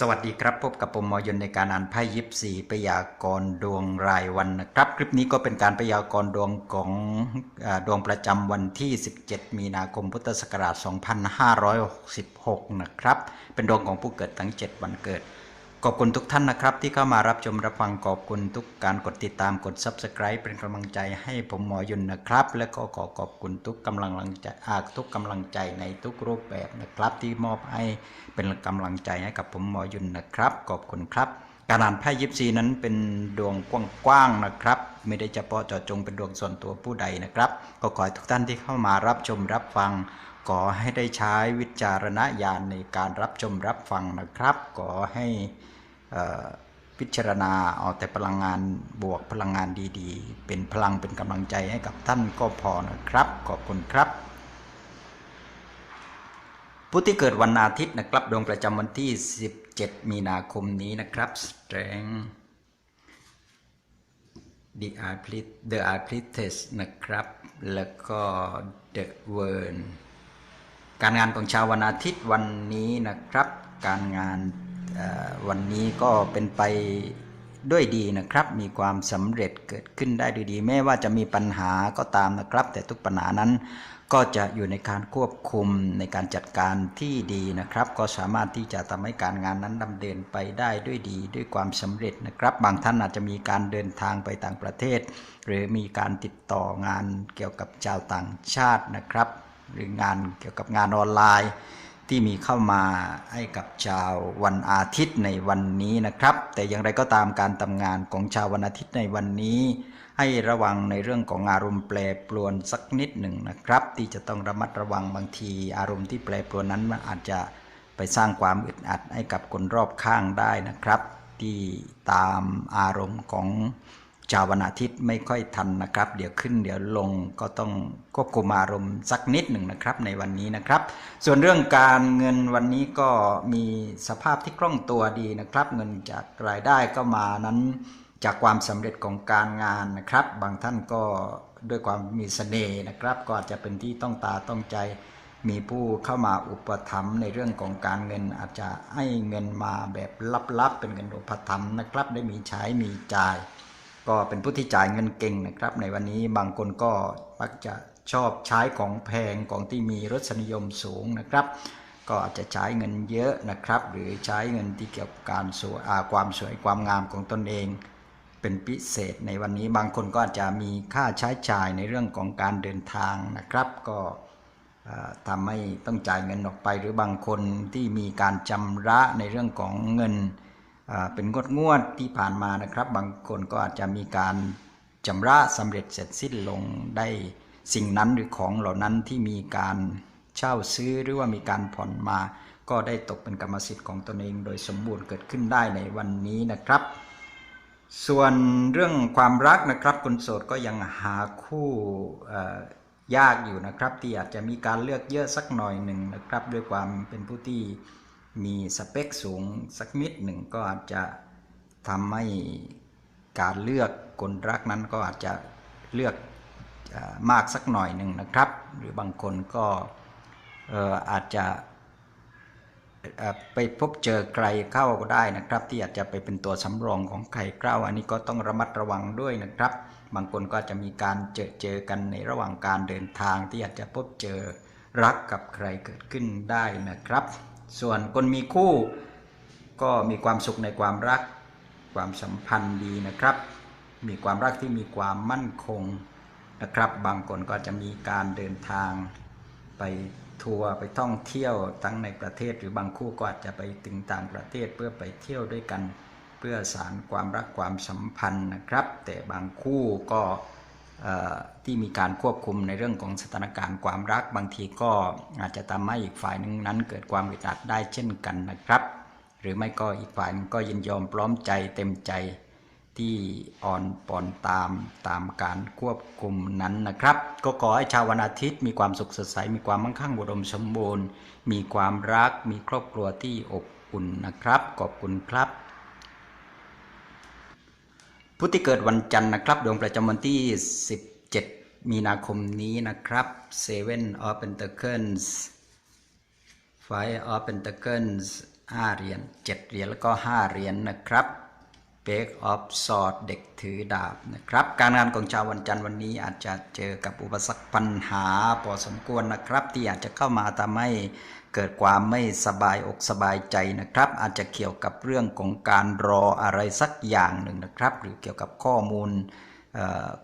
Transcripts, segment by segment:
สวัสดีครับ พบกับผมมอยนในการอ่านไพ่ยิปซีพยากรณ์ดวงรายวันนะครับ คลิปนี้ก็เป็นการพยากรณ์ดวงของอดวงประจำวันที่ 17 มีนาคมพุทธศักราช 2566 นะครับ เป็นดวงของผู้เกิดทั้ง 7 วันเกิด ขอบคุณทุกท่านนะครับ ที่เข้ามารับชมรับฟังขอบคุณทุกการกดติดตามกด Subscribe เป็นกำลังใจให้ผมหมอยุนนะครับ และก็ขอขอบคุณทุกกำลังใจอาทุกกำลังใจในทุกรูปแบบนะครับ ที่มอบให้เป็นกำลังใจให้กับผมหมอยุนนะครับ ขอบคุณครับการอ่านไพ่ยิปซีนั้นเป็นดวงกว้างๆนะครับ ไม่ได้เฉพาะเจาะจงเป็นดวงส่วนตัวผู้ใดนะครับ ก็ขอให้ทุกท่านที่เข้ามารับชมรับฟังขอให้ได้ใช้วิจารณญาณในการรับชมรับฟังนะครับขอให้ พิจารณาเอาแต่พลังงานบวกพลังงานดีๆ เป็นพลังเป็นกำลังใจให้กับท่านก็พอนะครับ ขอบคุณครับ ผู้ที่เกิดวันอาทิตย์นะครับ ดวงประจำวันที่ 17 มีนาคมนี้นะครับ Strength The Artist The Artist นะครับ แล้วก็ The Word การงานของชาววันอาทิตย์วันนี้นะครับ การงาน วันนี้ก็เป็นไปด้วยดีนะครับ มีความสำเร็จเกิดขึ้นได้ด้วยดี แม้ว่าจะมีปัญหาก็ตามนะครับ แต่ทุกปัญหานั้นก็จะอยู่ในการควบคุมในการจัดการที่ดีนะครับ ก็สามารถที่จะทำให้การงานนั้นดำเนินไปได้ด้วยดี ด้วยความสำเร็จนะครับ บางท่านอาจจะมีการเดินทางไปต่างประเทศ หรือมีการติดต่องานเกี่ยวกับชาวต่างชาตินะครับ หรืองานเกี่ยวกับงานออนไลน์ ที่มีเข้ามาให้กับชาววันอาทิตย์ในวันนี้นะครับ แต่อย่างไรก็ตามการทำงานของชาววันอาทิตย์ในวันนี้ ให้ระวังในเรื่องของอารมณ์แปรปรวนสักนิดหนึ่งนะครับ ที่จะต้องระมัดระวังบางที อารมณ์ที่แปรปรวนนั้นมันอาจจะไปสร้างความอึดอัดให้กับคนรอบข้างได้นะครับ ที่ตามอารมณ์ของ ชาววันอาทิตย์ไม่ค่อยทันนะครับ เดี๋ยวขึ้นเดี๋ยวลงก็ต้องควบคุมอารมณ์สักนิดหนึ่งนะครับในวันนี้นะครับ ส่วนเรื่องการเงินวันนี้ก็มีสภาพที่คล่องตัวดีนะครับ เงินจากรายได้ก็มานั้นจากความสำเร็จของการงานนะครับ บางท่านก็ด้วยความมีเสน่ห์นะครับ ก็อาจจะเป็นที่ต้องตาต้องใจมีผู้เข้ามาอุปถัมภ์ในเรื่องของการเงินอาจจะให้เงินมาแบบลับๆ เป็นเงินอุปถัมภ์นะครับ ได้มีใช้มีจ่าย ก็เป็นผู้ที่จ่ายเงินเก่งนะครับ ในวันนี้บางคนก็มักจะชอบใช้ของแพงของที่มีรสนิยมสูงนะครับ ก็อาจจะใช้เงินเยอะนะครับ หรือใช้เงินที่เกี่ยวกับการสวยความสวยความงามของตนเอง เป็นพิเศษในวันนี้บางคนก็อาจจะมีค่าใช้จ่ายในเรื่องของการเดินทางนะครับ ก็ทำให้ต้องจ่ายเงินออกไป หรือบางคนที่มีการจำระในเรื่องของเงิน เป็นงวดงวดที่ผ่านมานะครับ บางคนก็อาจจะมีการจำระสำเร็จเสร็จสิ้นลงได้สิ่งนั้นหรือของเหล่านั้นที่มีการเช่าซื้อหรือว่ามีการผ่อนมา ก็ได้ตกเป็นกรรมสิทธิ์ของตนเอง โดยสมบูรณ์เกิดขึ้นได้ในวันนี้นะครับ ส่วนเรื่องความรักนะครับคนโสดก็ยังหาคู่ยากอยู่นะครับ ที่อาจจะมีการเลือกเยอะสักหน่อยหนึ่งนะครับ ด้วยความเป็นผู้ที่ มีสเปคสูงสักนิดหนึ่งก็อาจจะทำให้การเลือกคนรักนั้นก็อาจจะเลือกมากสักหน่อยหนึ่งนะครับ หรือบางคนก็อาจจะไปพบเจอใครเข้าก็ได้นะครับ ที่อาจจะไปเป็นตัวสำรองของใครเข้า อันนี้ก็ต้องระมัดระวังด้วยนะครับ บางคนก็จะมีการเจอเจอกันในระหว่างการเดินทางที่อาจจะพบเจอรักกับใครเกิดขึ้นได้นะครับ ส่วนคนมีคู่ก็มีความสุขในความรัก ความสัมพันธ์ดีนะครับ มีความรักที่มีความมั่นคงนะครับ บางคนก็จะมีการเดินทางไปทัวร์ไปท่องเที่ยวทั้งในประเทศหรือบางคู่ก็อาจจะไปถึงต่างประเทศเพื่อไปเที่ยวด้วยกัน เพื่อสารความรักความสัมพันธ์นะครับ แต่บางคู่ก็ ที่มีการควบคุมในเรื่องของสถานการณ์ความรัก บางทีก็อาจจะทำให้อีกฝ่ายหนึงนั้นเกิดความอึดอัดได้เช่นกันนะครับ หรือไม่ก็อีกฝ่ายก็ยินยอมพร้อมใจเต็มใจที่อ่อนปอนตามตามการควบคุมนั้นนะครับ ก็ขอให้ชาววันอาทิตย์มีความสุขสดใสมีความมั่งคั่งอุดมสมบูรณ์ มีความรัก มีครอบครัวที่อบอุ่นนะครับ ขอบคุณครับ ผู้ที่เกิดวันจันทร์นะครับดวงประจำวันที่ 17 มีนาคมนี้นะครับ Seven of Pentacles Five of Pentacles 5เหรียญ7เหรียญแล้วก็ 5 เหรียญนะครับเบกออฟสอดเด็กถือดาบนะครับ การงานของชาววันจันทร์วันนี้อาจจะเจอกับอุปสรรคปัญหาพอสมควรนะครับ ที่อาจจะเข้ามาทำให้ เกิดความไม่สบายอกสบายใจนะครับ อาจจะเกี่ยวกับเรื่องของการรออะไรสักอย่างหนึ่งนะครับ หรือเกี่ยวกับข้อมูล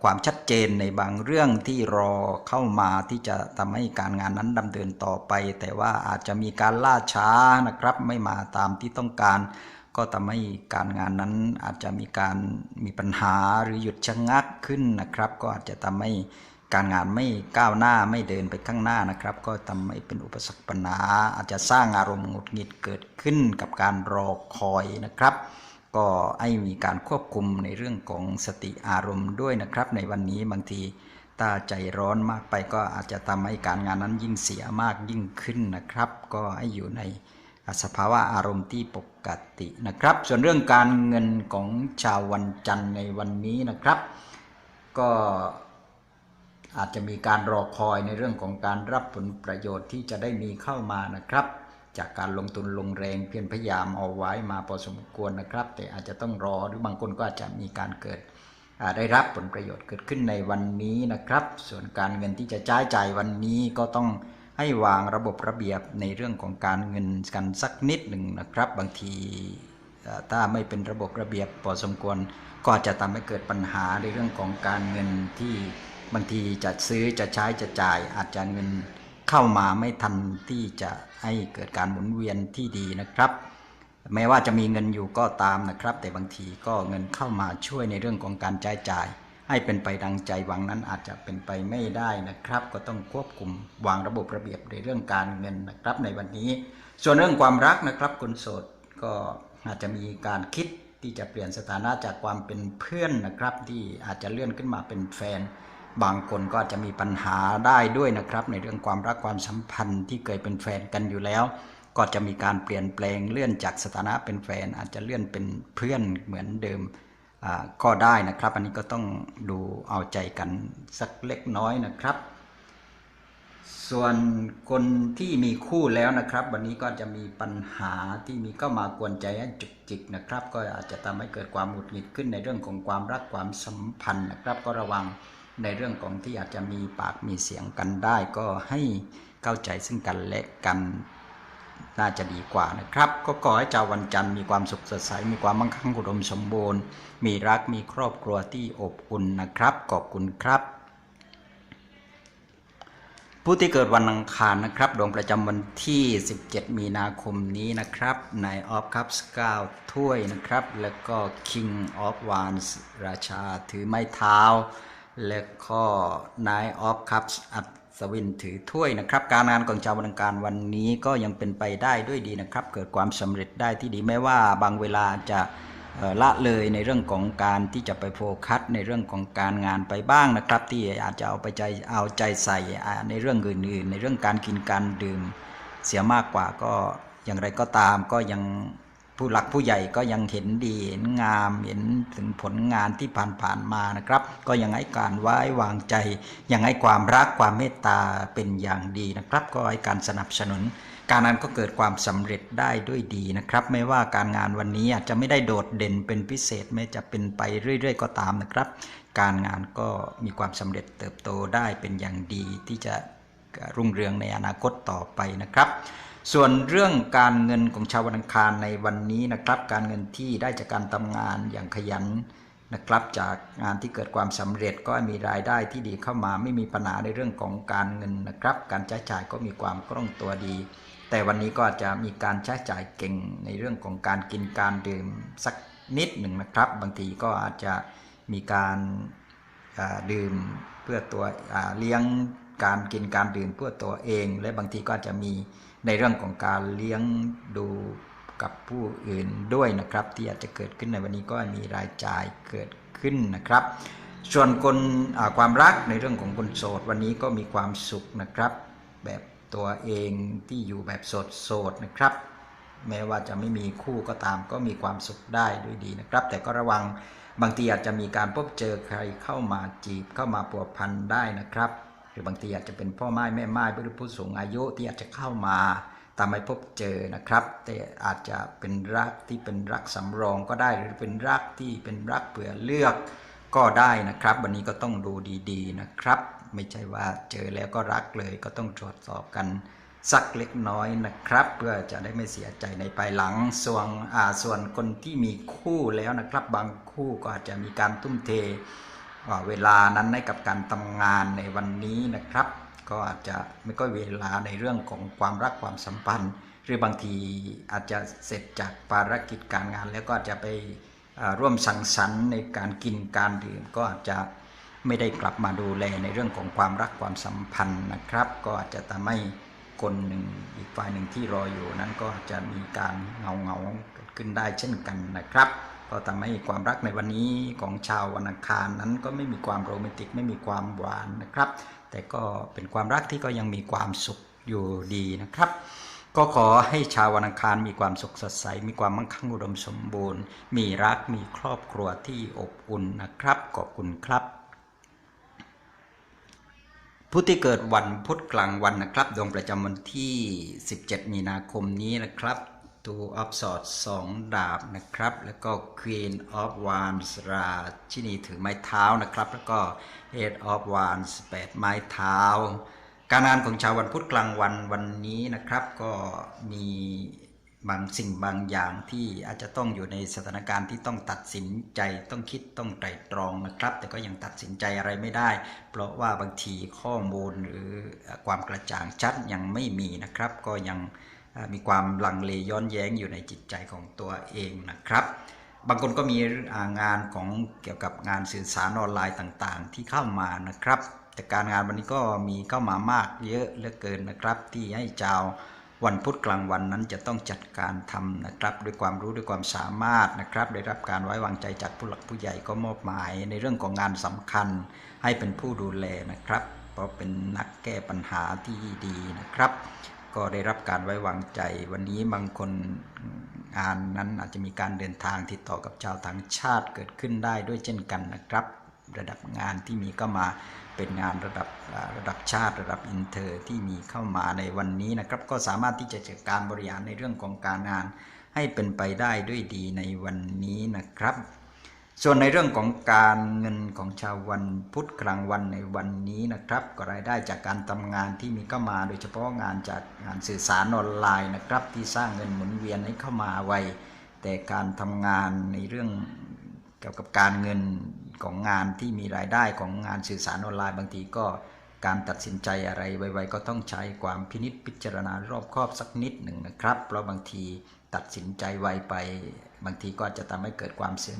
ความชัดเจนในบางเรื่องที่รอเข้ามาที่จะทำให้การงานนั้นดำเนินต่อไป แต่ว่าอาจจะมีการล่าช้านะครับ ไม่มาตามที่ต้องการ ก็ทำให้การงานนั้นอาจจะมีการมีปัญหาหรือหยุดชะงักขึ้นนะครับ ก็อาจจะทำให้ การงานไม่ก้าวหน้าไม่เดินไปข้างหน้านะครับ ก็ทำให้เป็นอุปสรรคปัญหาอาจจะสร้างอารมณ์หงุดหงิดเกิดขึ้นกับการรอคอยนะครับ ก็ให้มีการควบคุมในเรื่องของสติอารมณ์ด้วยนะครับ ในวันนี้บางทีถ้าใจร้อนมากไปก็อาจจะทำให้การงานนั้นยิ่งเสียมากยิ่งขึ้นนะครับ ก็ให้อยู่ในสภาวะอารมณ์ที่ปกตินะครับ ส่วนเรื่องการเงินของชาววันจันทร์ในวันนี้นะครับ ก็ อาจจะมีการรอคอยในเรื่องของการรับผลประโยชน์ที่จะได้มีเข้ามานะครับ จากการลงทุนลงแรงเพียรพยายามเอาไว้มาพอสมควรนะครับ แต่อาจจะต้องรอหรือบางคนก็อาจจะมีการเกิดได้รับผลประโยชน์เกิดขึ้นในวันนี้นะครับ ส่วนการเงินที่จะจ่ายจ่ายวันนี้ก็ต้องให้วางระบบระเบียบในเรื่องของการเงินกันสักนิดหนึ่งนะครับ บางทีถ้าไม่เป็นระบบระเบียบพอสมควร ก็อาจจะทำให้เกิดปัญหาในเรื่องของการเงินที่ บางทีจะซื้อจะใช้จะจ่าย อาจจะเงินเข้ามาไม่ทันที่จะให้เกิดการหมุนเวียนที่ดีนะครับ แม้ว่าจะมีเงินอยู่ก็ตามนะครับ แต่บางทีก็เงินเข้ามาช่วยในเรื่องของการใช้จ่าย ให้เป็นไปดังใจหวังนั้นอาจจะเป็นไปไม่ได้นะครับ ก็ต้องควบคุมวางระบบระเบียบในเรื่องการเงินนะครับ ในวันนี้ ส่วนเรื่องความรักนะครับคนโสดก็อาจจะมีการคิดที่จะเปลี่ยนสถานะจากความเป็นเพื่อนนะครับ ที่อาจจะเลื่อนขึ้นมาเป็นแฟน บางคนก็อาจจะมีปัญหาได้ด้วยนะครับ ในเรื่องความรักความสัมพันธ์ที่เคยเป็นแฟนกันอยู่แล้ว ก็จะมีการเปลี่ยนแปลงเลื่อนจากสถานะเป็นแฟน อาจจะเลื่อนเป็นเพื่อนเหมือนเดิมก็ได้นะครับ อันนี้ก็ต้องดูเอาใจกันสักเล็กน้อยนะครับ ส่วนคนที่มีคู่แล้วนะครับ วันนี้ก็จะมีปัญหาที่มีก็มากวนใจจุกจิกนะครับ ก็อาจจะทำให้เกิดความหงุดหงิดขึ้นในเรื่องของความรักความสัมพันธ์นะครับ ก็ระวัง ในเรื่องของที่อาจจะมีปากมีเสียงกันได้ ก็ให้เข้าใจซึ่งกันและกันน่าจะดีกว่านะครับ ก็ขอให้ชาววันจันทร์มีความสุขสดใส มีความมั่งคั่งอุดมสมบูรณ์ มีรักมีครอบครัวที่อบอุ่นนะครับ ขอบคุณครับ ผู้ที่เกิดวันอังคารนะครับ ดวงประจำวันที่ 17 มีนาคมนี้นะครับในออฟคัพสกาถ้วยนะครับ แล้วก็ King of Wands ราชาถือไม้เท้า แล้วก็ Nine of Cups อัศวินถือถ้วยนะครับ การงานของชาววันอังคารวันนี้ก็ยังเป็นไปได้ด้วยดีนะครับ เกิดความสำเร็จได้ที่ดีแม้ว่าบางเวลาจะละเลยในเรื่องของการที่จะไปโฟกัสในเรื่องของการงานไปบ้างนะครับ ที่อาจจะเอาไปใจเอาใจใส่ในเรื่องอื่นๆ ในเรื่องการกินการดื่มเสียมากกว่าก็อย่างไรก็ตามก็ยัง ผู้หลักผู้ใหญ่ก็ยังเห็นดีเห็นงามเห็นถึงผลงานที่ผ่านๆมานะครับ ก็ยังให้การไว้วางใจ ยังให้ความรักความเมตตาเป็นอย่างดีนะครับ ก็ให้การสนับสนุน การงานก็เกิดความสำเร็จได้ด้วยดีนะครับ ไม่ว่าการงานวันนี้อาจจะไม่ได้โดดเด่นเป็นพิเศษไม่จะเป็นไปเรื่อย ๆ ก็ตามนะครับ การงานก็มีความสำเร็จเติบโตได้เป็นอย่างดีที่จะรุ่งเรืองในอนาคตต่อไปนะครับ ส่วนเรื่องการเงินของชาววันอังคารในวันนี้นะครับ การเงินที่ได้จากการทำงานอย่างขยันนะครับ จากงานที่เกิดความสำเร็จก็มีรายได้ที่ดีเข้ามาไม่มีปัญหาในเรื่องของการเงินนะครับ การใช้จ่ายก็มีความคล่องตัวดี แต่วันนี้ก็อาจจะมีการใช้จ่ายเก่งในเรื่องของการกินการดื่มสักนิดหนึ่งนะครับ บางทีก็อาจจะมีการดื่มเพื่อตัวเลี้ยงการกินการดื่มเพื่อตัวเอง และบางทีก็จจะมี ในเรื่องของการเลี้ยงดูกับผู้อื่นด้วยนะครับ ที่อาจจะเกิดขึ้นในวันนี้ก็มีรายจ่ายเกิดขึ้นนะครับ ส่วนคนความรักในเรื่องของคนโสดวันนี้ก็มีความสุขนะครับ แบบตัวเองที่อยู่แบบโสดโสดนะครับ แม้ว่าจะไม่มีคู่ก็ตามก็มีความสุขได้ด้วยดีนะครับ แต่ก็ระวังบางทีอาจจะมีการพบเจอใครเข้ามาจีบเข้ามาปัวพันได้นะครับ หรือบางทีอาจจะเป็นพ่อไม้แม่ไม้หรือผู้สูงอายุที่อาจจะเข้ามาตามไม่พบเจอนะครับ แต่อาจจะเป็นรักที่เป็นรักสำรองก็ได้หรือเป็นรักที่เป็นรักเผื่อเลือกก็ได้นะครับ วันนี้ก็ต้องดูดีๆนะครับ ไม่ใช่ว่าเจอแล้วก็รักเลยก็ต้องตรวจสอบกันสักเล็กน้อยนะครับ เพื่อจะได้ไม่เสียใจในภายหลังส่วนอ่าส่วนคนที่มีคู่แล้วนะครับ บางคู่ก็อาจจะมีการทุ่มเท เวลานั้นให้กับการทำงานในวันนี้นะครับ ก็อาจจะไม่ก็เวลาในเรื่องของความรักความสัมพันธ์ หรือบางทีอาจจะเสร็จจากภารกิจการงาน แล้วก็อาจจะไปร่วมสังสรรค์ในการกินการดื่มก็อาจจะไม่ได้กลับมาดูแลในเรื่องของความรักความสัมพันธ์นะครับ ก็อาจจะทำให้คนหนึ่งอีกฝ่ายหนึ่งที่รออยู่นั้นก็จะมีการเงาเงาเกิดขึ้นได้เช่นกันนะครับ ก็ทำให้ความรักในวันนี้ของชาววันอังคารนั้นก็ไม่มีความโรแมนติกไม่มีความหวานนะครับ แต่ก็เป็นความรักที่ก็ยังมีความสุขอยู่ดีนะครับ ก็ขอให้ชาววันอังคารมีความสุขสดใส มีความมั่งคั่งอุดมสมบูรณ์ มีรักมีครอบครัวที่อบอุ่นนะครับขอบคุณครับผู้ที่เกิดวันพุธกลางวันนะครับ ดวงประจำวันที่ 17 มีนาคมนี้นะครับ Two of Swords สองดาบนะครับ แล้วก็ Queen of Wands ราชินีถือไม้เท้านะครับ แล้วก็ Eight of Wands แปดไม้เท้า การงานของชาววันพุธกลางวันวันนี้นะครับก็มีบางสิ่งบางอย่างที่อาจจะต้องอยู่ในสถานการณ์ที่ต้องตัดสินใจต้องคิดต้องไตรตรองนะครับ แต่ก็ยังตัดสินใจอะไรไม่ได้ เพราะว่าบางทีข้อมูลหรือความกระจ่างชัดยังไม่มีนะครับ ก็ยัง มีความลังเลย้อนแย้งอยู่ในจิตใจของตัวเองนะครับ บางคนก็มีงานของเกี่ยวกับงานสื่อสารออนไลน์ต่างๆ ที่เข้ามานะครับ แต่การงานวันนี้ก็มีเข้ามามากเยอะเหลือเกินนะครับ ที่ให้ชาวันพุธกลางวันนั้นจะต้องจัดการทำนะครับ ด้วยความรู้ด้วยความสามารถนะครับ ได้รับการไว้วางใจจากผู้หลักผู้ใหญ่ก็มอบหมาย ในเรื่องของงานสำคัญ ให้เป็นผู้ดูแลนะครับ เพราะเป็นนักแก้ปัญหาที่ดีนะครับ ก็ได้รับการไว้วางใจ วันนี้บางคนงานนั้นอาจจะมีการเดินทางติดต่อกับชาวต่างชาติเกิดขึ้นได้ด้วยเช่นกันนะครับ ระดับงานที่มีก็มาเป็นงานระดับระดับชาติระดับอินเตอร์ที่มีเข้ามาในวันนี้นะครับ ก็สามารถที่จะจัดการบริหารในเรื่องของการงาน ให้เป็นไปได้ด้วยดีในวันนี้นะครับ ส่วนในเรื่องของการเงินของชาววันพุธกลางวันในวันนี้นะครับ ก็รายได้จากการทำงานที่มีเข้ามา โดยเฉพาะงานจากงานสื่อสารออนไลน์นะครับ ที่สร้างเงินหมุนเวียนให้เข้ามาไวแต่การทำงานในเรื่องเกี่ยวกับการเงินของงานที่มีรายได้ของงานสื่อสารออนไลน์ บางทีก็การตัดสินใจอะไรไวๆก็ต้องใช้ความพินิจพิจารณารอบคอบสักนิดหนึ่งนะครับ เพราะบางทีตัดสินใจไวไป บางทีก็จะทำให้เกิดความเสีย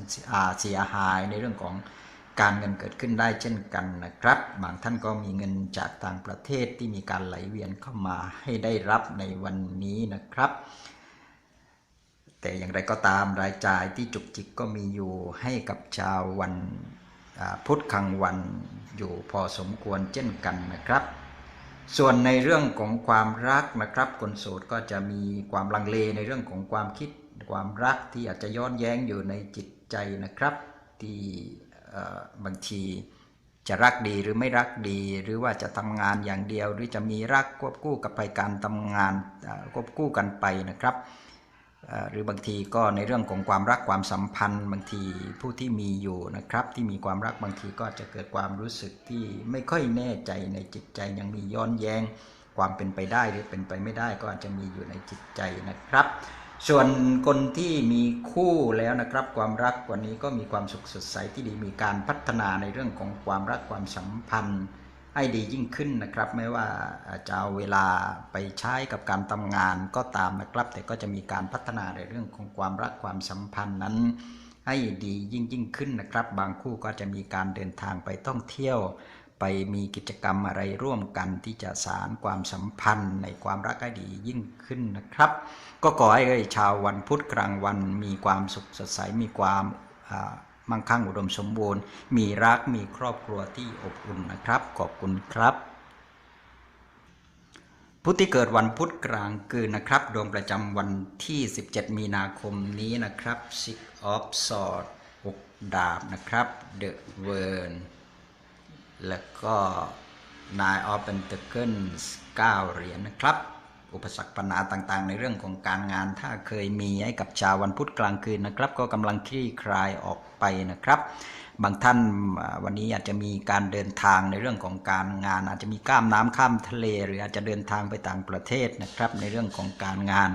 เสียหายในเรื่องของการเงินเกิดขึ้นได้เช่นกันนะครับ บางท่านก็มีเงินจากต่างประเทศที่มีการไหลเวียนเข้ามาให้ได้รับในวันนี้นะครับ แต่อย่างไรก็ตามรายจ่ายที่จุกจิกก็มีอยู่ให้กับชาววันพุธคังวันอยู่พอสมควรเช่นกันนะครับ ส่วนในเรื่องของความรักนะครับคนโสดก็จะมีความลังเลในเรื่องของความคิด ความรักที่อาจจะย้อนแย้งอยู่ในจิตใจนะครับ ที่บางทีจะรักดีหรือไม่รักดี หรือว่าจะทำงานอย่างเดียว หรือจะมีรักควบคู่กับไปการทำงานควบคู่กันไปนะครับหรือบางทีก็ในเรื่องของความรักความสัมพันธ์ บางทีผู้ที่มีอยู่นะครับ ที่มีความรักบางทีก็จะเกิดความรู้สึกที่ไม่ค่อยแน่ใจในจิตใจยังมีย้อนแย้ง ความเป็นไปได้หรือเป็นไปไม่ได้ก็อาจจะมีอยู่ในจิตใจนะครับ ส่วนคนที่มีคู่แล้วนะครับ ความรักวันนี้ก็มีความสุขสดใสที่ดีมีการพัฒนาในเรื่องของความรักความสัมพันธ์ ให้ดียิ่งขึ้นนะครับ ไม่ว่าจะเอาเวลาไปใช้กับการทำงานก็ตามนะครับ แต่ก็จะมีการพัฒนาในเรื่องของความรักความสัมพันธ์นั้น ให้ดียิ่งยิ่งขึ้นนะครับ บางคู่ก็จะมีการเดินทางไปท่องเที่ยวไปมีกิจกรรมอะไรร่วมกันที่จะสารความสัมพันธ์ในความรักให้ดียิ่งขึ้นนะครับ ก็ขอให้ชาววันพุธกลางวันมีความสุขสดใสมีความมั่งคั่งอุดมสมบูรณ์ มีรักมีครอบครัวที่อบอุ่นนะครับ ขอบคุณครับผู้ที่เกิดวันพุธกลางคืนนะครับ ดวงประจำวันที่ 17 มีนาคมนี้นะครับ Six of Swords 6ดาบนะครับ The World แล้วก็ Nine of Pentacles 9เหรียญนะครับ อุปสรรคปัญหาต่างๆ ในเรื่องของการงาน ถ้าเคยมีให้กับชาววันพุธกลางคืนนะครับ ก็กำลังคลี่คลายออกไปนะครับ บางท่านวันนี้อาจจะมีการเดินทางในเรื่องของการงาน อาจจะมีข้ามน้ำข้ามทะเล หรืออาจจะเดินทางไปต่างประเทศนะครับ ในเรื่องของการงาน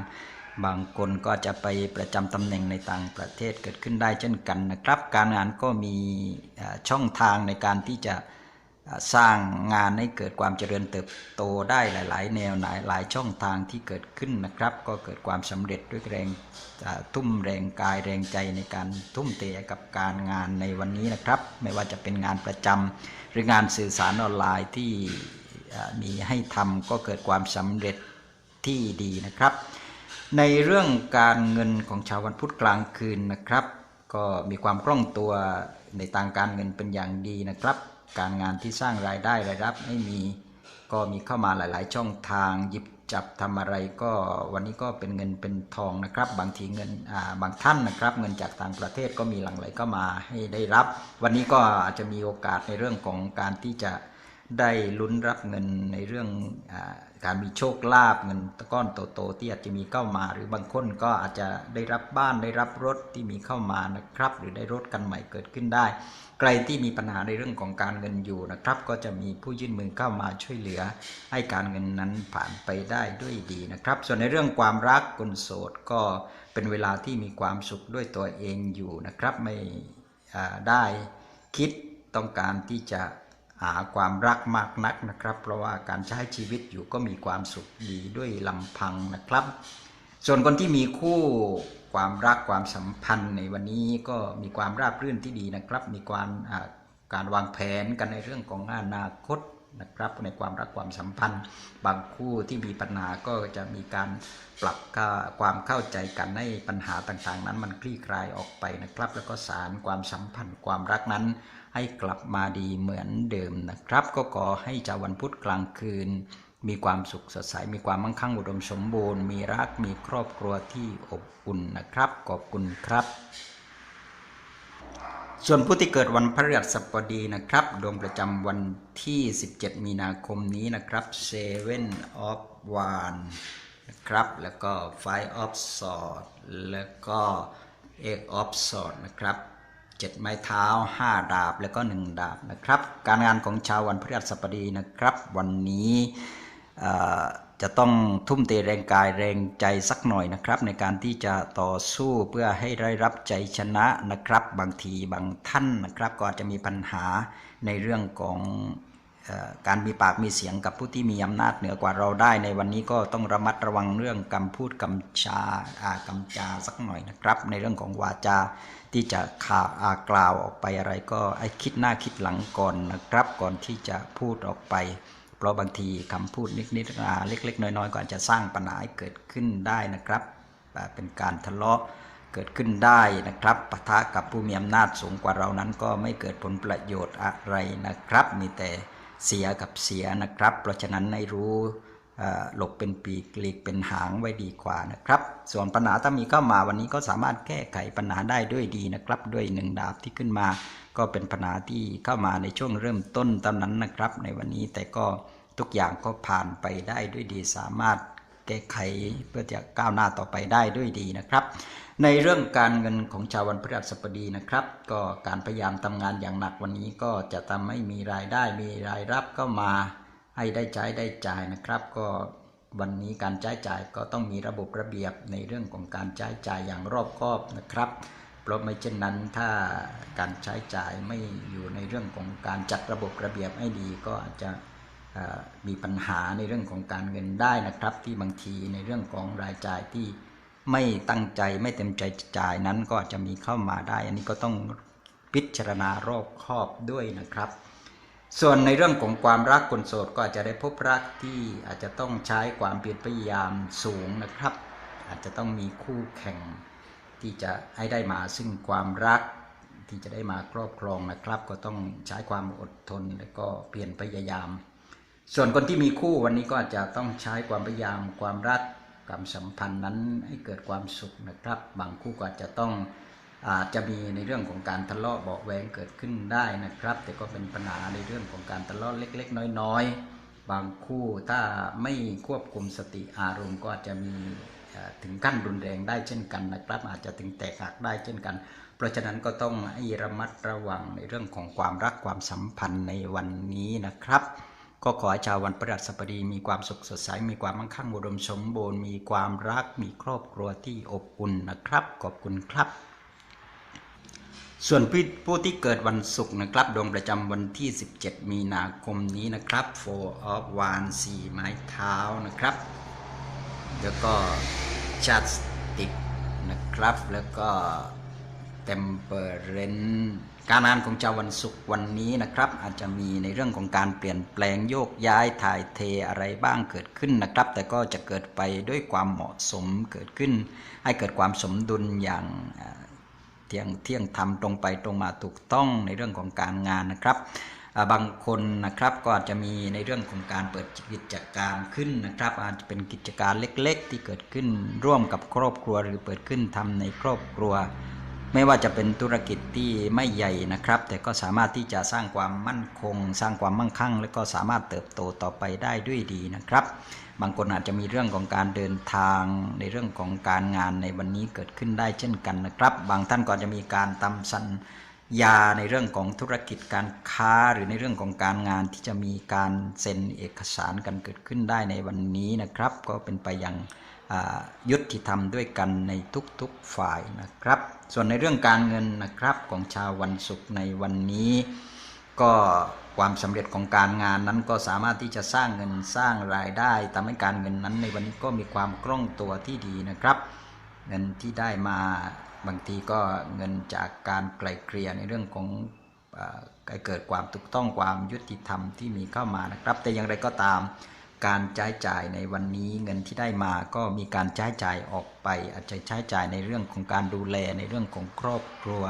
บางคนก็จะไปประจำตำแหน่งในต่างประเทศเกิดขึ้นได้เช่นกันนะครับ การงานก็มีช่องทางในการที่จะ สร้างงานให้เกิดความเจริญเติบโตได้หลาย ๆ แนวหลายหลายช่องทางที่เกิดขึ้นนะครับ ก็เกิดความสำเร็จด้วยแรงทุ่มแรงกายแรงใจในการทุ่มเทกับการงานในวันนี้นะครับ ไม่ว่าจะเป็นงานประจำหรืองานสื่อสารออนไลน์ที่มีให้ทำก็เกิดความสำเร็จที่ดีนะครับ ในเรื่องการเงินของชาววันพุธกลางคืนนะครับ ก็มีความคล่องตัวในทางการเงินเป็นอย่างดีนะครับ การงานที่สร้างรายได้รายรับไม่มีก็มีเข้ามาหลาย ๆ ช่องทางหยิบจับทำอะไรก็วันนี้ก็เป็นเงินเป็นทองนะครับ บางทีเงินบางท่านนะครับ เงินจากต่างประเทศก็มีหลั่งไหลเข้ามาให้ได้รับ วันนี้ก็อาจจะมีโอกาสในเรื่องของการที่จะได้ลุ้นรับเงินในเรื่องอการมีโชคลาภเงินก้อนโตๆที่อาจจะมีเข้ามา หรือบางคนก็อาจจะได้รับบ้านได้รับรถที่มีเข้ามานะครับ หรือได้รถกันใหม่เกิดขึ้นได้ ใครที่มีปัญหาในเรื่องของการเงินอยู่นะครับ ก็จะมีผู้ยื่นมือเข้ามาช่วยเหลือ ให้การเงินนั้นผ่านไปได้ด้วยดีนะครับ ส่วนในเรื่องความรักคนโสดก็เป็นเวลาที่มีความสุขด้วยตัวเองอยู่นะครับ ไม่ได้คิดต้องการที่จะหาความรักมากนักนะครับ เพราะว่าการใช้ชีวิตอยู่ก็มีความสุขดีด้วยลำพังนะครับ ส่วนคนที่มีคู่ความรักความสัมพันธ์ในวันนี้ก็มีความราบรื่นที่ดีนะครับ มีความการวางแผนกันในเรื่องของอนาคตนะครับ ในความรักความสัมพันธ์ บางคู่ที่มีปัญหาก็จะมีการปรับความเข้าใจกันให้ปัญหาต่างๆ นั้นมันคลี่คลายออกไปนะครับ แล้วก็สารความสัมพันธ์ความรักนั้น ให้กลับมาดีเหมือนเดิมนะครับ ก็ขอให้ชาววันพุธกลางคืน มีความสุขสดใส มีความมั่งคั่งอุดมสมบูรณ์ มีรัก มีครอบครัวที่อบอุ่นนะครับ ขอบคุณครับ ส่วนผู้ที่เกิดวันพฤหัสบดีนะครับ ดวงประจำวันที่ 17 มีนาคมนี้นะครับ Seven of Wands นะครับ แล้วก็ Five of Swords แล้วก็ Eight of Swords นะครับเจ็ดไม้เท้า5ดาบแล้วก็1ดาบนะครับ การงานของชาววันพฤหัสบดีนะครับ วันนี้ จะต้องทุ่มเทแรงกายแรงใจสักหน่อยนะครับ ในการที่จะต่อสู้เพื่อให้ได้รับใจชนะนะครับ บางทีบางท่านนะครับ ก็อาจจะมีปัญหาในเรื่องของอการมีปากมีเสียงกับผู้ที่มีอำนาจเหนือกว่าเราได้ในวันนี้ก็ต้องระมัดระวังเรื่องคำพูดคำชาอากำจาสักหน่อยนะครับ ในเรื่องของวาจาที่จะข่าวอากล่าวออกไปอะไรก็ให้คิดหน้าคิดหลังก่อนนะครับ ก่อนที่จะพูดออกไป เพราะบางทีคำพูดนิดๆเล็ก ๆ น้อยๆก็อาจจะสร้างปัญหาเกิดขึ้นได้นะครับ เป็นการทะเลาะเกิดขึ้นได้นะครับปะทะกับผู้มีอำนาจสูงกว่าเรานั้นก็ไม่เกิดผลประโยชน์อะไรนะครับ มีแต่เสียกับเสียนะครับ เพราะฉะนั้นให้รู้หลบเป็นปีกหลีกเป็นหางไว้ดีกว่านะครับ ส่วนปัญหาถ้ามีเข้ามาวันนี้ก็สามารถแก้ไขปัญหาได้ด้วยดีนะครับ ด้วยหนึ่งดาบที่ขึ้นมา ก็เป็นปัญหาที่เข้ามาในช่วงเริ่มต้นตอนนั้นนะครับ ในวันนี้แต่ก็ทุกอย่างก็ผ่านไปได้ด้วยดีสามารถแก้ไขเพื่อจะก้าวหน้าต่อไปได้ด้วยดีนะครับ ในเรื่องการเงินของชาววันพฤหัสบดีนะครับ ก็การพยายามทำงานอย่างหนักวันนี้ก็จะทำให้มีรายได้มีรายรับเข้ามาให้ได้ใช้ได้จ่ายนะครับ ก็วันนี้การใช้จ่ายก็ต้องมีระบบระเบียบในเรื่องของการใช้จ่ายอย่างรอบคอบนะครับ เพราะไม่เช่นนั้นถ้าการใช้จ่ายไม่อยู่ในเรื่องของการจัดระบบระเบียบให้ดีก็อาจจะมีปัญหาในเรื่องของการเงินได้นะครับ ที่บางทีในเรื่องของรายจ่ายที่ไม่ตั้งใจไม่เต็มใจจ่ายนั้นก็อาจจะมีเข้ามาได้ อันนี้ก็ต้องพิจารณารอบคอบด้วยนะครับ ส่วนในเรื่องของความรักคนโสดก็อาจจะได้พบรักที่อาจจะต้องใช้ความเพียรพยายามสูงนะครับ อาจจะต้องมีคู่แข่ง ที่จะให้ได้มาซึ่งความรักที่จะได้มาครอบครองนะครับ ก็ต้องใช้ความอดทนและก็เพียรพยายาม ส่วนคนที่มีคู่วันนี้ก็อาจจะต้องใช้ความพยายามความรักความสัมพันธ์นั้นให้เกิดความสุขนะครับ บางคู่ก็อาจจะต้องอาจจะมีในเรื่องของการทะเลาะเบาะแวงเกิดขึ้นได้นะครับ แต่ก็เป็นปัญหาในเรื่องของการทะเลาะเล็ก ๆ น้อย ๆ บางคู่ถ้าไม่ควบคุมสติอารมณ์ก็อาจจะมี ถึงขั้นรุนแรงได้เช่นกันนะครับ อาจจะถึงแตกหักได้เช่นกัน เพราะฉะนั้นก็ต้องให้ระมัดระวังในเรื่องของความรักความสัมพันธ์ในวันนี้นะครับ ก็ขอให้ชาววันพฤหัสบดีมีความสุขสดใสมีความมั่งคั่งอุดมสมบูรณ์มีความรักมีครอบครัวที่อบอุ่นนะครับ ขอบคุณครับส่วนผู้ผู้ที่เกิดวันศุกร์นะครับดวงประจำวันที่ 17 มีนาคมนี้นะครับ Four of Wands สี่ไม้เท้านะครับ แล้วก็ชัดสติกนะครับ แล้วก็ Temperance การงานของเจ้าวันศุกร์วันนี้นะครับ อาจจะมีในเรื่องของการเปลี่ยนแปลงโยกย้ายถ่ายเทอะไรบ้างเกิดขึ้นนะครับ แต่ก็จะเกิดไปด้วยความเหมาะสมเกิดขึ้น ให้เกิดความสมดุลอย่างเที่ยงเที่ยงทำตรงไปตรงมาถูกต้องในเรื่องของการงานนะครับ บางคนนะครับก็อาจจะมีในเรื่องของการเปิดกิจการขึ้นนะครับ อาจจะเป็นกิจการเล็กๆ ที่เกิดขึ้นร่วมกับครอบครัวหรือเปิดขึ้นทำในครอบครัว ไม่ว่าจะเป็นธุรกิจที่ไม่ใหญ่นะครับ แต่ก็สามารถที่จะสร้างความมั่นคง สร้างความมั่งคั่ง และก็สามารถเติบโตต่อไปได้ด้วยดีนะครับ บางคนอาจจะมีเรื่องของการเดินทางในเรื่องของการงานในวันนี้เกิดขึ้นได้เช่นกันนะครับ บางท่านก็จะมีการทำสัญ ญาในเรื่องของธุรกิจการค้าหรือในเรื่องของการงานที่จะมีการเซ็นเอกสารกันเกิดขึ้นได้ในวันนี้นะครับ ก็เป็นไปอย่างยุติธรรมด้วยกันในทุกๆฝ่ายนะครับ ส่วนในเรื่องการเงินนะครับของชาววันศุกร์ในวันนี้ ก็ความสำเร็จของการงานนั้นก็สามารถที่จะสร้างเงินสร้างรายได้ทำให้การเงินนั้นในวันนี้ก็มีความคล่องตัวที่ดีนะครับ เงินที่ได้มา บางทีก็เงินจากการไกลเกลี่ยในเรื่องของเออให้เกิดความถูกต้องความยุติธรรมที่มีเข้ามานะครับ แต่อย่างไรก็ตามการใช้จ่ายในวันนี้เงินที่ได้มาก็มีการใช้จ่ายออกไป อาจจะใช้จ่ายในเรื่องของการดูแลในเรื่องของครอบครัว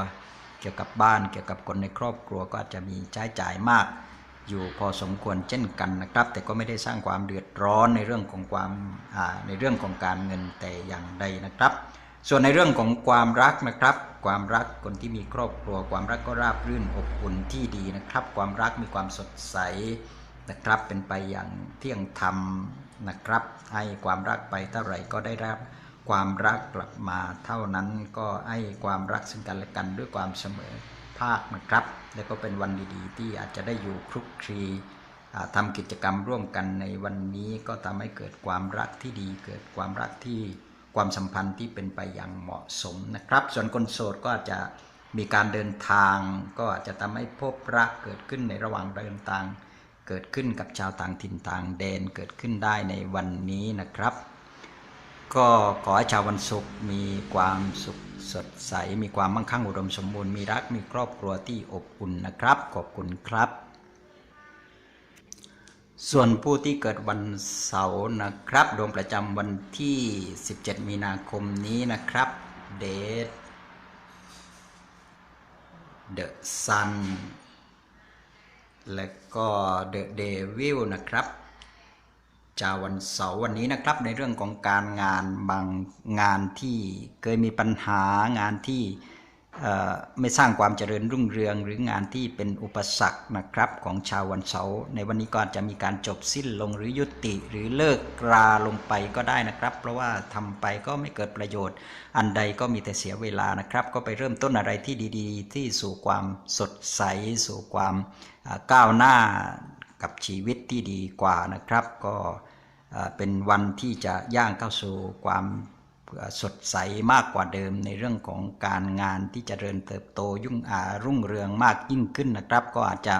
เกี่ยวกับบ้านเกี่ยวกับคนในครอบครัวก็อาจจะมีใช้จ่ายมาก อยู่พอสมควรเช่นกันนะครับ แต่ก็ไม่ได้สร้างความเดือดร้อนในเรื่องของความในเรื่องของการเงินแต่อย่างใดนะครับ ส่วนในเรื่องของความรักนะครับ ความรักคนที่มีครอบครัว ความรักก็ราบรื่นอบอุ่นที่ดีนะครับ ความรักมีความสดใสนะครับ เป็นไปอย่างเที่ยงธรรมนะครับ ให้ความรักไปเท่าไหร่ก็ได้รับความรักกลับมาเท่านั้นก็ให้ความรักซึ่งกันและกันด้วยความเสมอภาคนะครับ แล้วก็เป็นวันดีๆ ที่อาจจะได้อยู่คลุกคลีอ่าทำกิจกรรมร่วมกันในวันนี้ก็ทำให้เกิดความรักที่ดี เกิดความรักที่ ความสัมพันธ์ที่เป็นไปอย่างเหมาะสมนะครับ ส่วนคนโสดก็อาจจะมีการเดินทาง ก็อาจจะทำให้พบรักเกิดขึ้นในระหว่างเดินทาง เกิดขึ้นกับชาวต่างถิ่นต่างแดนเกิดขึ้นได้ในวันนี้นะครับ ก็ขอให้ชาววันศุกร์มีความสุขสดใส มีความมั่งคั่งอุดมสมบูรณ์มีรักมีครอบครัวที่อบอุ่นนะครับ ขอบคุณครับ ส่วนผู้ที่เกิดวันเสาร์นะครับ ดวงประจำวันที่ 17 มีนาคมนี้นะครับ เดท The Sun และก็ The Devil นะครับจาวันเสาร์วันนี้นะครับในเรื่องของการงานบางงานที่เคยมีปัญหางานที่ ไม่สร้างความเจริญรุ่งเรืองหรืองานที่เป็นอุปสรรคนะครับของชาววันเสาร์ในวันนี้ก็อาจะมีการจบสิ้นลงหรือยุติหรือเลิกราลงไปก็ได้นะครับ เพราะว่าทำไปก็ไม่เกิดประโยชน์ อันใดก็มีแต่เสียเวลานะครับ ก็ไปเริ่มต้นอะไรที่ดี ๆ ที่สู่ความสดใส สู่ความก้าวหน้ากับชีวิตที่ดีกว่านะครับ ก็เป็นวันที่จะย่างเข้าสู่ความ สดใสมากกว่าเดิมในเรื่องของการงานที่จเจริญเติบโตยุ่งอารุ่งเรืองมากยิ่งขึ้นนะครับ ก็อาจจะ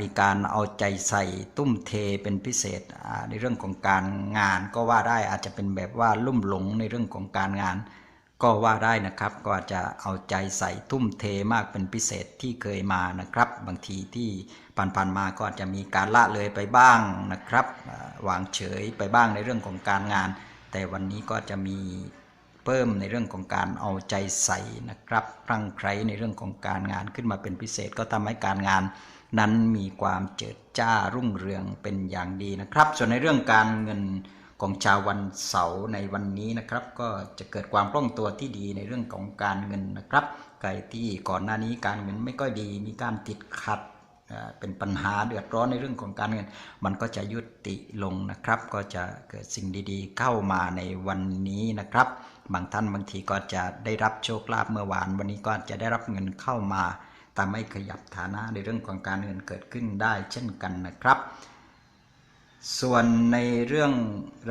มีการเอาใจใส่ตุ้มเทเป็นพิเศษในเรื่องของการงานก็ว่าได้อาจจะเป็นแบบว่าลุ่มหลงในเรื่องของการงาน ก็ว่าได้นะครับ ก็อาจจะเอาใจใส่ทุ่มเทมากเป็นพิเศษที่เคยมานะครับ บางทีที่ผ่านๆมาก็อาจจะมีการละเลยไปบ้างนะครับวางเฉยไปบ้างในเรื่องของการงาน แต่วันนี้ก็จะมีเพิ่มในเรื่องของการเอาใจใส่นะครับรั่งไครในเรื่องของการงานขึ้นมาเป็นพิเศษก็ทำให้การงานนั้นมีความเจิดจ้ารุ่งเรืองเป็นอย่างดีนะครับ ส่วนในเรื่องการเงินของชาววันเสาร์ในวันนี้นะครับ ก็จะเกิดความคล่องตัวที่ดีในเรื่องของการเงินนะครับใครที่ก่อนหน้านี้การเงินไม่ค่อยดี มีการติดขัด เป็นปัญหาเดือดร้อนในเรื่องของการเงิน มันก็จะยุติลงนะครับ ก็จะเกิดสิ่งดีๆ เข้ามาในวันนี้นะครับ บางท่านบางทีก็จะได้รับโชคลาภเมื่อวาน วันนี้ก็จะได้รับเงินเข้ามาทำให้ขยับฐานะในเรื่องของการเงินเกิดขึ้นได้เช่นกันนะครับ ส่วนในเรื่อง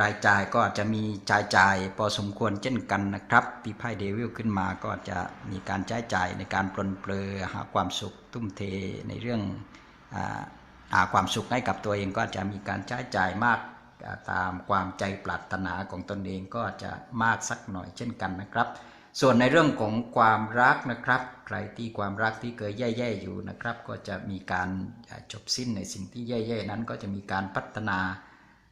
รายจ่ายก็อาจจะมีจ่ายจ่ายพอสมควรเช่นกันนะครับปีไพ่เดวิลขึ้นมาก็จะมีการใช้จ่ายในการปลนเปลือหาความสุขทุ่มเทในเรื่องอาหาความสุขให้กับตัวเองก็จะมีการใช้จ่ายมากตามความใจปรารถนาของตนเองก็จะมากสักหน่อยเช่นกันนะครับ ส่วนในเรื่องของความรักนะครับ ใครที่ความรักที่เคยแย่ๆอยู่นะครับ ก็จะมีการจบสิ้นในสิ่งที่แย่ๆนั้น ก็จะมีการพัฒนา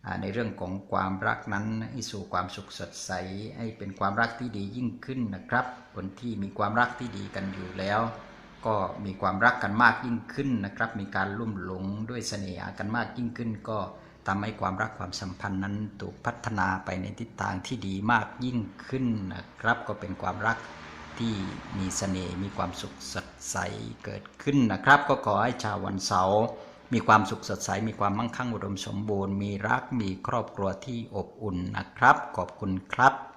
อ่าในเรื่องของความรักนั้นให้สู่ความสุขสดใส ให้เป็นความรักที่ดียิ่งขึ้นนะครับ คนที่มีความรักที่ดีกันอยู่แล้ว ก็มีความรักกันมากยิ่งขึ้นนะครับ มีการลุ่มหลงด้วยเสน่หากันมากยิ่งขึ้นก็ ทำให้ความรักความสัมพันธ์นั้นถูกพัฒนาไปในทิศทางที่ดีมากยิ่งขึ้นนะครับ ก็เป็นความรักที่มีเสน่ห์มีความสุขสดใสเกิดขึ้นนะครับ ก็ขอให้ชาววันเสาร์มีความสุขสดใสมีความมั่งคั่งอุดมสมบูรณ์ มีรักมีครอบครัวที่อบอุ่นนะครับ ขอบคุณครับ